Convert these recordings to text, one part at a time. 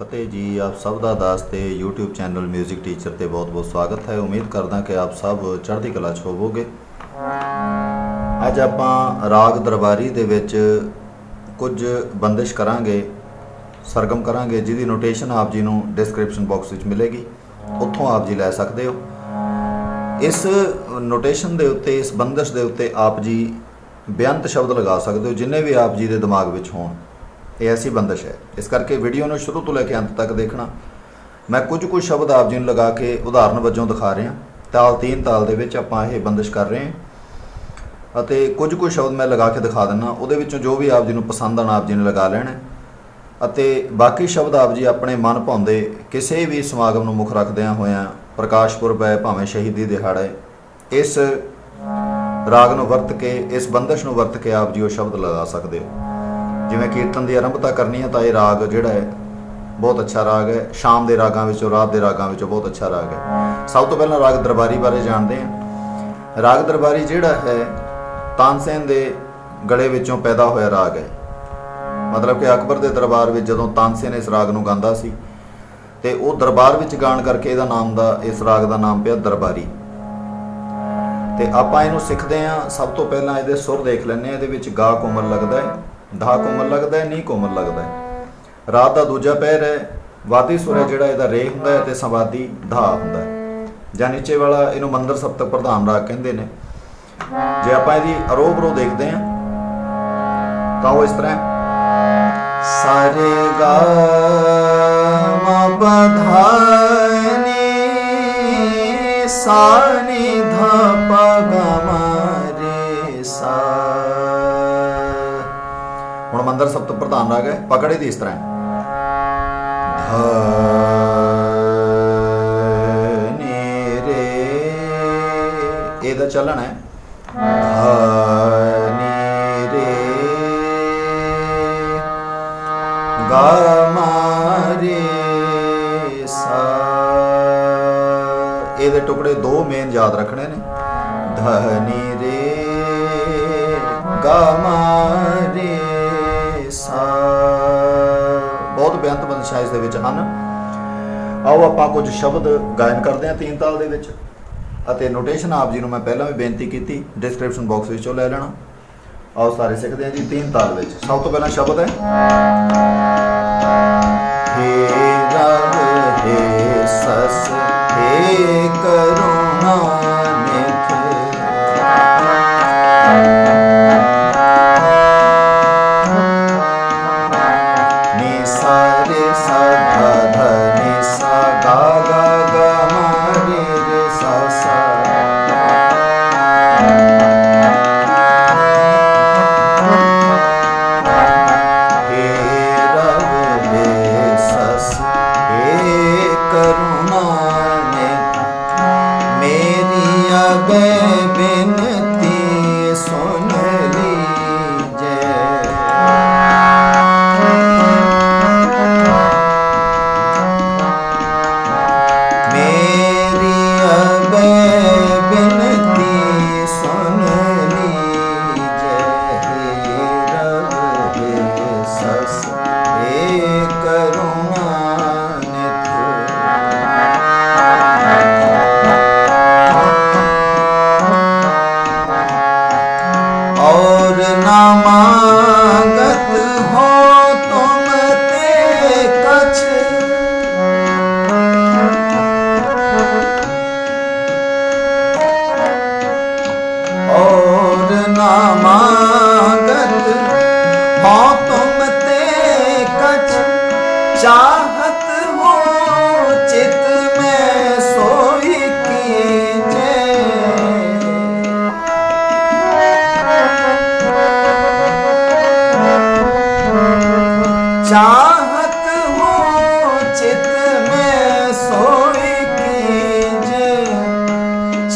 ਫਤਿਹ ਜੀ, ਆਪ ਸਭ ਦਾ ਦਾਸ ਤੇ YouTube ਚੈਨਲ 뮤직 ਟੀਚਰ ਤੇ ਬਹੁਤ-ਬਹੁਤ ਸਵਾਗਤ ਹੈ। ਉਮੀਦ ਕਰਦਾ ਕਿ ਆਪ ਸਭ ਚੜ੍ਹਦੀ ਕਲਾ 'ਚ ਹੋਵੋਗੇ। ਅੱਜ ਆਪਾਂ ਰਾਗ ਦਰਬਾਰੀ ਦੇ ਵਿੱਚ ਕੁਝ ਬੰਦਿਸ਼ ਕਰਾਂਗੇ, ਸਰਗਮ ਕਰਾਂਗੇ, ਜਿਹਦੀ ਨੋਟੇਸ਼ਨ ਆਪ ਜੀ ਨੂੰ ਡਿਸਕ੍ਰਿਪਸ਼ਨ ਬਾਕਸ ਵਿੱਚ ਮਿਲੇਗੀ। ਉੱਥੋਂ ਆਪ ਜੀ ਲੈ ਸਕਦੇ ਹੋ। ਇਸ ਨੋਟੇਸ਼ਨ ਦੇ ਉੱਤੇ, ਇਸ ਬੰਦਿਸ਼ ਦੇ ਉੱਤੇ ਆਪ ਜੀ ਬੇਅੰਤ ਸ਼ਬਦ ਲਗਾ ਸਕਦੇ ਹੋ, ਜਿੰਨੇ ਵੀ ਆਪ ਜੀ ਦੇ ਦਿਮਾਗ ਵਿੱਚ ਹੋਣ। ਇਹ ਐਸੀ ਬੰਦਿਸ਼ ਹੈ। ਇਸ ਕਰਕੇ ਵੀਡੀਓ ਨੂੰ ਸ਼ੁਰੂ ਤੋਂ ਲੈ ਕੇ ਅੰਤ ਤੱਕ ਦੇਖਣਾ। ਮੈਂ ਕੁਝ ਕੁ ਸ਼ਬਦ ਆਪ ਜੀ ਨੂੰ ਲਗਾ ਕੇ ਉਦਾਹਰਨ ਵਜੋਂ ਦਿਖਾ ਰਿਹਾ। ਤਾਲ ਤੀਨ ਤਾਲ ਦੇ ਵਿੱਚ ਆਪਾਂ ਇਹ ਬੰਦਿਸ਼ ਕਰ ਰਹੇ ਹਾਂ। ਅਤੇ ਕੁਝ ਕੁ ਸ਼ਬਦ ਮੈਂ ਲਗਾ ਕੇ ਦਿਖਾ ਦਿੰਨਾ ਉਹਦੇ ਵਿੱਚੋਂ ਜੋ ਵੀ ਆਪ ਜੀ ਨੂੰ ਪਸੰਦ ਆਣ ਆਪ ਜੀ ਨੇ ਲਗਾ ਲੈਣਾ। ਅਤੇ ਬਾਕੀ ਸ਼ਬਦ ਆਪ ਜੀ ਆਪਣੇ ਮਨ ਭਾਉਂਦੇ ਕਿਸੇ ਵੀ ਸਮਾਗਮ ਨੂੰ ਮੁੱਖ ਰੱਖਦਿਆਂ ਹੋਇਆਂ ਪ੍ਰਕਾਸ਼ ਪੁਰਬ ਹੈ, ਭਾਵੇਂ ਸ਼ਹੀਦੀ ਦਿਹਾੜਾ ਹੈ। ਇਸ ਰਾਗ ਨੂੰ ਵਰਤ ਕੇ, ਇਸ ਬੰਦਸ਼ ਨੂੰ ਵਰਤ ਕੇ ਆਪ ਜੀ ਉਹ ਸ਼ਬਦ ਲਗਾ ਸਕਦੇ ਹੋ। ਜਿਵੇਂ ਕੀਰਤਨ ਦੀ ਆਰੰਭਤਾ ਕਰਨੀ ਹੈ ਤਾਂ ਇਹ ਰਾਗ ਜਿਹੜਾ ਹੈ, ਬਹੁਤ ਅੱਛਾ ਰਾਗ ਹੈ। ਸ਼ਾਮ ਦੇ ਰਾਗਾਂ ਵਿੱਚੋਂ ਰਾਤ ਦੇ ਰਾਗਾਂ ਵਿੱਚੋਂ ਬਹੁਤ ਅੱਛਾ ਰਾਗ ਹੈ। ਸਭ ਤੋਂ ਪਹਿਲਾਂ ਰਾਗ ਦਰਬਾਰੀ ਬਾਰੇ ਜਾਣਦੇ ਹਾਂ। ਰਾਗ ਦਰਬਾਰੀ ਜਿਹੜਾ ਹੈ, ਤਾਨਸੇਨ ਦੇ ਗਲੇ ਵਿੱਚੋਂ ਪੈਦਾ ਹੋਇਆ ਰਾਗ ਹੈ। ਮਤਲਬ ਕਿ ਅਕਬਰ ਦੇ ਦਰਬਾਰ ਵਿੱਚ ਜਦੋਂ ਤਾਨਸੇਨ ਇਸ ਰਾਗ ਨੂੰ ਗਾਉਂਦਾ ਸੀ, ਤੇ ਉਹ ਦਰਬਾਰ ਵਿੱਚ ਗਾਣ ਕਰਕੇ ਇਹਦਾ ਨਾਮ ਦਾ, ਇਸ ਰਾਗ ਦਾ ਨਾਮ ਪਿਆ ਦਰਬਾਰੀ। ਤੇ ਆਪਾਂ ਇਹਨੂੰ ਸਿੱਖਦੇ ਆਂ ਸਭ ਤੋਂ ਪਹਿਲਾਂ ਇਹਦੇ ਸੁਰ ਦੇਖ ਲੈਂਦੇ ਆ ਇਹਦੇ ਵਿੱਚ ਗਾ ਕੋਮਲ ਲੱਗਦਾ ਹੈ। ਧਾ ਕੋਮਲ ਲੱਗਦਾ ਹੈ ਨੀ ਕੋਮਲ ਲੱਗਦਾ ਹੈ ਰਾਤ ਦਾ ਦੂਜਾ ਪਹਿਰ ਹੈ ਵਾਦੀ ਸੁਰ ਹੈ ਜਿਹੜਾ ਇਹਦਾ ਰੇ ਹੁੰਦਾ ਹੈ ਤੇ ਸਵਾਦੀ ਧਾ ਹੁੰਦਾ ਹੈ ਜਾਂ ਨੀਚੇ ਵਾਲਾ ਇਹਨੂੰ ਮੰਦਰ ਸਪਤਕ ਪ੍ਰਧਾਨ ਰਾਗ ਕਹਿੰਦੇ ਨੇ ਜੇ ਆਪਾਂ ਇਹਦੀ ਅਰੋਬ ਰੋ ਦੇਖਦੇ ਹਾਂ ਤਾਂ ਉਹ ਇਸ ਤਰ੍ਹਾਂ ਸਾਰੇ ਗਾ ਮ ਬਧਾਨੀ ਸਾਨੀ ਧਾ ਪ ਮੰਦਰ ਸਭ ਤੋਂ ਪ੍ਰਧਾਨ ਰਾਗ ਹੈ। ਪਕੜੇ ਦੀ ਇਸ ਤਰ੍ਹਾਂ ਹੈ। ਧਾ ਨੀ ਰੇ। ਇਹਦਾ ਚੱਲਣ ਹੈ। ਧਾ ਨੀ ਰੇ। ਗਾ ਮਾ ਰੇ ਇਹਦੇ ਟੁਕੜੇ ਦੋ ਮੇਨ ਯਾਦ ਰੱਖਣੇ ਨੇ। ਧਨੀ ਰੇ। ਗਾ ਬੇਅੰਤ ਦੇ ਵਿੱਚ ਹਨ। ਆਓ ਆਪਾਂ ਕੁਝ ਸ਼ਬਦ ਗਾਇਨ ਕਰਦੇ ਹਾਂ ਤੀਨ ਤਾਲ ਦੇ ਵਿੱਚ। ਅਤੇ ਨੋਟੇਸ਼ਨ ਆਪ ਜੀ ਨੂੰ ਮੈਂ ਪਹਿਲਾਂ ਵੀ ਬੇਨਤੀ ਕੀਤੀ ਡਿਸਕ੍ਰਿਪਸ਼ਨ ਬਾਕਸ ਵਿੱਚੋਂ ਲੈ ਲੈਣਾ। ਆਓ ਸਾਰੇ ਸਿੱਖਦੇ ਹਾਂ ਜੀ ਤੀਨ ਤਾਲ ਵਿੱਚ। ਸਭ ਤੋਂ ਪਹਿਲਾਂ ਸ਼ਬਦ ਹੈ। ਹੇ ਰਬ ਹੇ ਸਸ, ਹੇ ਕਰੁਣਾ ਨਿਥ। ਸਾ ਰੇ ਸਾ ਧਾ ਧਾ ਨੀ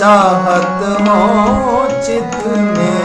चाहत हो चित में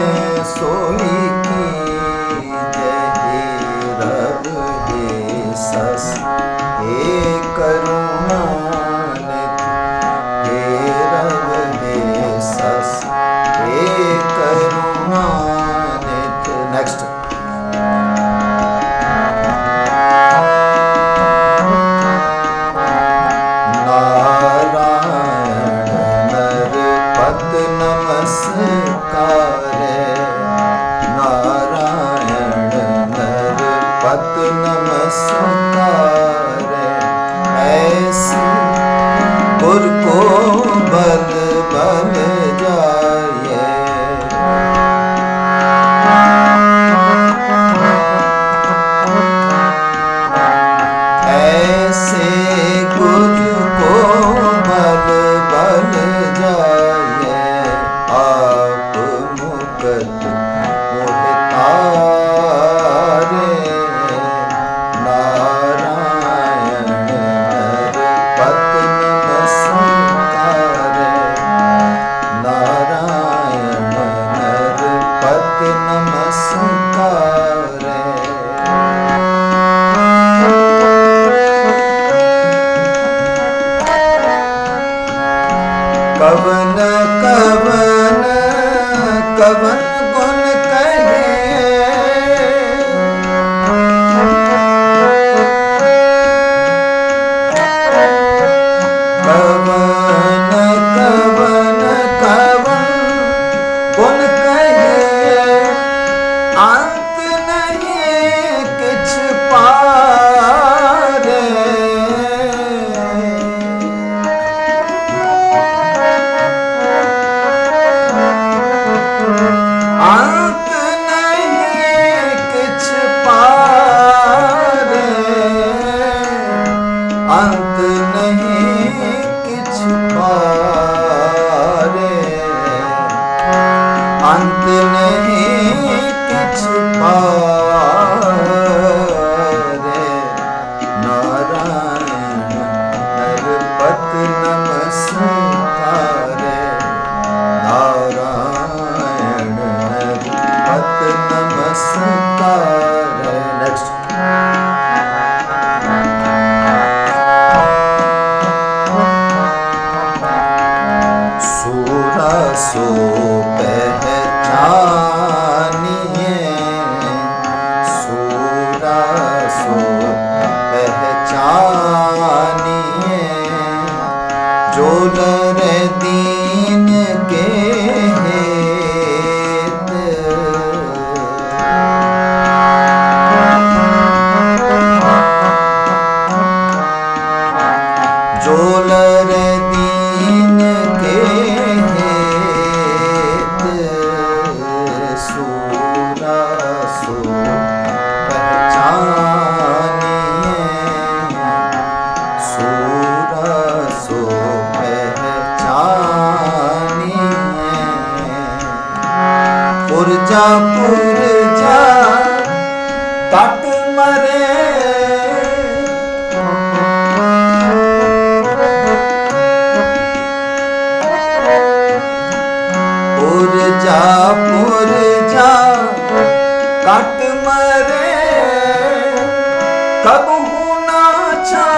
ಕವನ ਜਾਪੁਰ ਜਾ ਤਟ ਮਰੇ ਉਰ ਜਾਪੁਰ ਜਾ ਤਟ ਮਰੇ ਕਬਹੂ ਨਾ ਛਾ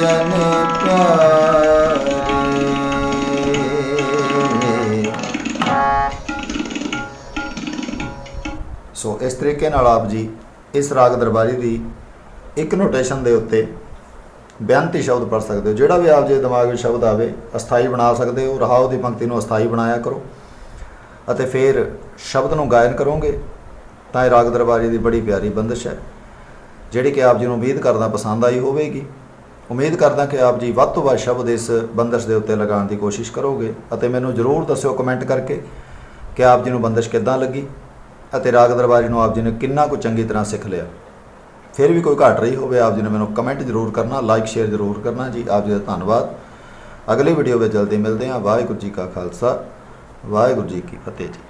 ਜਨ ਪਿਆਰੇ ਸੋ ਇਸ ਤਰੀਕੇ ਨਾਲ ਆਪ ਜੀ ਇਸ ਰਾਗ ਦਰਬਾਰੀ ਦੀ ਇੱਕ ਨੋਟੇਸ਼ਨ ਦੇ ਉੱਤੇ ਬੇਅੰਤੀ ਸ਼ਬਦ ਪੜ ਸਕਦੇ ਹੋ। ਜਿਹੜਾ ਵੀ ਆਪ ਜੀ ਦੇ ਦਿਮਾਗ ਵਿੱਚ ਸ਼ਬਦ ਆਵੇ, ਅਸਥਾਈ ਬਣਾ ਸਕਦੇ ਹੋ। ਰਹਾਉ ਦੀ ਪੰਕਤੀ ਨੂੰ ਅਸਥਾਈ ਬਣਾਇਆ ਕਰੋ ਅਤੇ ਫਿਰ ਸ਼ਬਦ ਨੂੰ ਗਾਇਨ ਕਰੋਗੇ, ਤਾਂ ਇਹ ਰਾਗ ਦਰਬਾਰੀ ਦੀ ਬੜੀ ਪਿਆਰੀ ਬੰਦਿਸ਼ ਹੈ। ਜਿਹੜੀ ਕਿ ਆਪ ਜੀ ਨੂੰ ਉਮੀਦ ਕਰਦਾ ਪਸੰਦ ਆਈ ਹੋਵੇਗੀ। ਉਮੀਦ ਕਰਦਾ ਕਿ ਆਪ ਜੀ ਵੱਧ ਤੋਂ ਵੱਧ ਸ਼ਬਦ ਇਸ ਬੰਦਸ਼ ਦੇ ਉੱਤੇ ਲਗਾਉਣ ਦੀ ਕੋਸ਼ਿਸ਼ ਕਰੋਗੇ ਅਤੇ ਮੈਨੂੰ ਜ਼ਰੂਰ ਦੱਸਿਓ ਕਮੈਂਟ ਕਰਕੇ ਕਿ ਆਪ ਜੀ ਨੂੰ ਬੰਦਸ਼ ਕਿੱਦਾਂ ਲੱਗੀ ਅਤੇ ਰਾਗ ਦਰਬਾਰੀ ਨੂੰ ਆਪ ਜੀ ਨੇ ਕਿੰਨਾ ਕੁ ਚੰਗੀ ਤਰ੍ਹਾਂ ਸਿੱਖ ਲਿਆ। ਫਿਰ ਵੀ ਕੋਈ ਘਾਟ ਰਹੀ ਹੋਵੇ, ਆਪ ਜੀ ਨੇ ਮੈਨੂੰ ਕਮੈਂਟ ਜ਼ਰੂਰ ਕਰਨਾ, ਲਾਈਕ, ਸ਼ੇਅਰ ਜ਼ਰੂਰ ਕਰਨਾ ਜੀ। ਆਪ ਜੀ ਦਾ ਧੰਨਵਾਦ। ਅਗਲੀ ਵੀਡੀਓ ਵਿੱਚ ਜਲਦੀ ਮਿਲਦੇ ਹਾਂ। ਵਾਹਿਗੁਰੂ ਜੀ ਕਾ ਖਾਲਸਾ, ਵਾਹਿਗੁਰੂ ਜੀ ਕੀ ਫਤਿਹ ਜੀ।